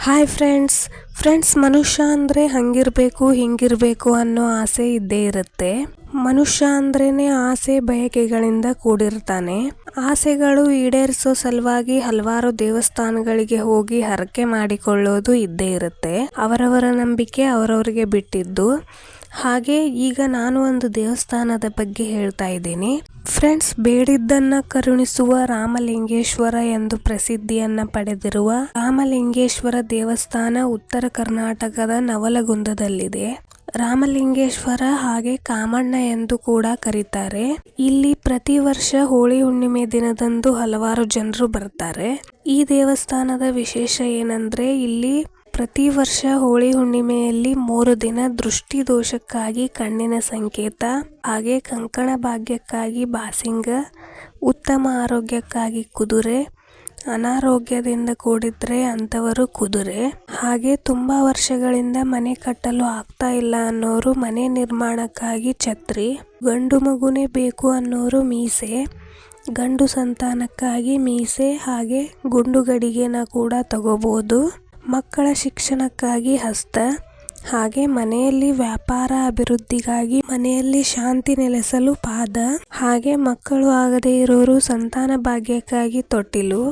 Hi friends friends ಮನುಷ್ಯ ಅಂದರೆ ಹಂಗಿರಬೇಕು, ಹಿಂಗಿರಬೇಕು ಅನ್ನೋ ಆಸೆ ಇದ್ದೇ ಇರುತ್ತೆ. ಮನುಷ್ಯ ಅಂದ್ರೇನೆ ಆಸೆ ಬಯಕೆಗಳಿಂದ ಕೂಡಿರ್ತಾನೆ. ಆಸೆಗಳು ಈಡೇರಿಸೋ ಸಲುವಾಗಿ ಹಲವಾರು ದೇವಸ್ಥಾನಗಳಿಗೆ ಹೋಗಿ ಹರಕೆ ಮಾಡಿಕೊಳ್ಳೋದು ಇದ್ದೇ ಇರುತ್ತೆ. ಅವರವರ ನಂಬಿಕೆ ಅವರವರಿಗೆ ಬಿಟ್ಟಿದ್ದು. ಹಾಗೆ ಈಗ ನಾನು ಒಂದು ದೇವಸ್ಥಾನದ ಬಗ್ಗೆ ಹೇಳ್ತಾ ಇದ್ದೀನಿ. ಫ್ರೆಂಡ್ಸ್, ಬೇಡಿದ್ದನ್ನ ಕರುಣಿಸುವ ರಾಮಲಿಂಗೇಶ್ವರ ಎಂದು ಪ್ರಸಿದ್ಧಿಯನ್ನ ಪಡೆದಿರುವ ರಾಮಲಿಂಗೇಶ್ವರ ದೇವಸ್ಥಾನ ಉತ್ತರ ಕರ್ನಾಟಕದ ನವಲಗುಂದದಲ್ಲಿದೆ. ರಾಮಲಿಂಗೇಶ್ವರ ಹಾಗೆ ಕಾಮಣ್ಣ ಎಂದು ಕೂಡ ಕರೀತಾರೆ. ಇಲ್ಲಿ ಪ್ರತಿ ವರ್ಷ ಹೋಳಿ ಹುಣ್ಣಿಮೆ ದಿನದಂದು ಹಲವಾರು ಜನರು ಬರ್ತಾರೆ. ಈ ದೇವಸ್ಥಾನದ ವಿಶೇಷ ಏನಂದ್ರೆ ಇಲ್ಲಿ ಪ್ರತಿ ವರ್ಷ ಹೋಳಿ ಹುಣ್ಣಿಮೆಯಲ್ಲಿ ಮೂರು ದಿನ ದೃಷ್ಟಿ ದೋಷಕ್ಕಾಗಿ ಕಣ್ಣಿನ ಸಂಕೇತ, ಹಾಗೆ ಕಂಕಣ ಭಾಗ್ಯಕ್ಕಾಗಿ ಬಾಸಿಂಗ ಉತ್ತಮ ಆರೋಗ್ಯಕ್ಕಾಗಿ ಕುದುರೆ, ಅನಾರೋಗ್ಯದಿಂದ ಕೂಡಿದ್ರೆ ಅಂಥವರು ಕುದುರೆ. ಹಾಗೆ ತುಂಬ ವರ್ಷಗಳಿಂದ ಮನೆ ಕಟ್ಟಲು ಆಗ್ತಾ ಇಲ್ಲ ಅನ್ನೋರು ಮನೆ ನಿರ್ಮಾಣಕ್ಕಾಗಿ ಛತ್ರಿ, ಗಂಡು ಮಗುನೇ ಬೇಕು ಅನ್ನೋರು ಮೀಸೆ, ಗಂಡು ಸಂತಾನಕ್ಕಾಗಿ ಮೀಸೆ, ಹಾಗೆ ಗುಂಡುಗಡಿಗೆನ ಕೂಡ ತಗೋಬಹುದು ಮಕ್ಕಳ ಶಿಕ್ಷಣಕ್ಕಾಗಿ ಹಸ್ತ, ಹಾಗೆ ಮನೆಯಲ್ಲಿ ವ್ಯಾಪಾರ ಅಭಿವೃದ್ಧಿಗಾಗಿ ಮನೆಯಲ್ಲಿ ಶಾಂತಿ ನೆಲೆಸಲು ಪಾದ, ಹಾಗೆ ಮಕ್ಕಳು ಆಗದೇ ಇರೋರು ಸಂತಾನ ಭಾಗ್ಯಕ್ಕಾಗಿ ತೊಟ್ಟಿಲು.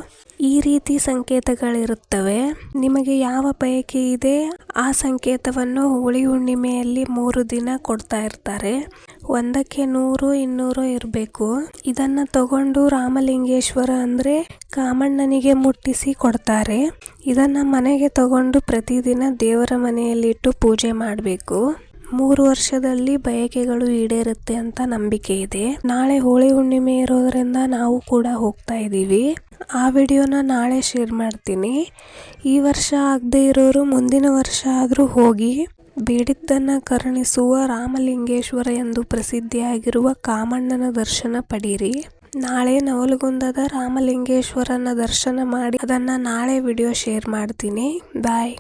ಈ ರೀತಿ ಸಂಕೇತಗಳಿರುತ್ತವೆ. ನಿಮಗೆ ಯಾವ ಬಯಕೆ ಇದೆ? ಆ ಸಂಕೇತವನ್ನು ಹುಳಿ ಹುಣ್ಣಿಮೆಯಲ್ಲಿ ಮೂರು ದಿನ ಕೊಡ್ತಾ ಇರ್ತಾರೆ. ಒಂದಕ್ಕೆ ನೂರು, ಇನ್ನೂರು ಇರಬೇಕು. ಇದನ್ನ ತಗೊಂಡು ರಾಮಲಿಂಗೇಶ್ವರ ಅಂದರೆ ಕಾಮಣ್ಣನಿಗೆ ಮುಟ್ಟಿಸಿ ಕೊಡ್ತಾರೆ. ಇದನ್ನ ಮನೆಗೆ ತಗೊಂಡು ಪ್ರತಿದಿನ ದೇವರ ಮನೆಯಲ್ಲಿಟ್ಟು ಪೂಜೆ ಮಾಡಬೇಕು. ಮೂರು ವರ್ಷದಲ್ಲಿ ಬಯಕೆಗಳು ಈಡೇರುತ್ತೆ ಅಂತ ನಂಬಿಕೆ ಇದೆ. ನಾಳೆ ಹೋಳಿ ಹುಣ್ಣಿಮೆ ಇರೋದ್ರಿಂದ ನಾವು ಕೂಡ ಹೋಗ್ತಾ ಇದ್ದೀವಿ. ಆ ವಿಡಿಯೋನ ನಾಳೆ ಶೇರ್ ಮಾಡ್ತೀನಿ. ಈ ವರ್ಷ ಆಗದೆ ಇರೋರು ಮುಂದಿನ ವರ್ಷ ಆದರೂ ಹೋಗಿ ಬೇಡಿದ್ದನ್ನು ಕರುಣಿಸುವ ರಾಮಲಿಂಗೇಶ್ವರ ಎಂದು ಪ್ರಸಿದ್ಧಿಯಾಗಿರುವ ಕಾಮಣ್ಣನ ದರ್ಶನ ಪಡೀರಿ. ನಾಳೆ ನವಲಗುಂದದ ರಾಮಲಿಂಗೇಶ್ವರನ ದರ್ಶನ ಮಾಡಿ ಅದನ್ನು ನಾಳೆ ವಿಡಿಯೋ ಶೇರ್ ಮಾಡ್ತೀನಿ. ಬಾಯ್.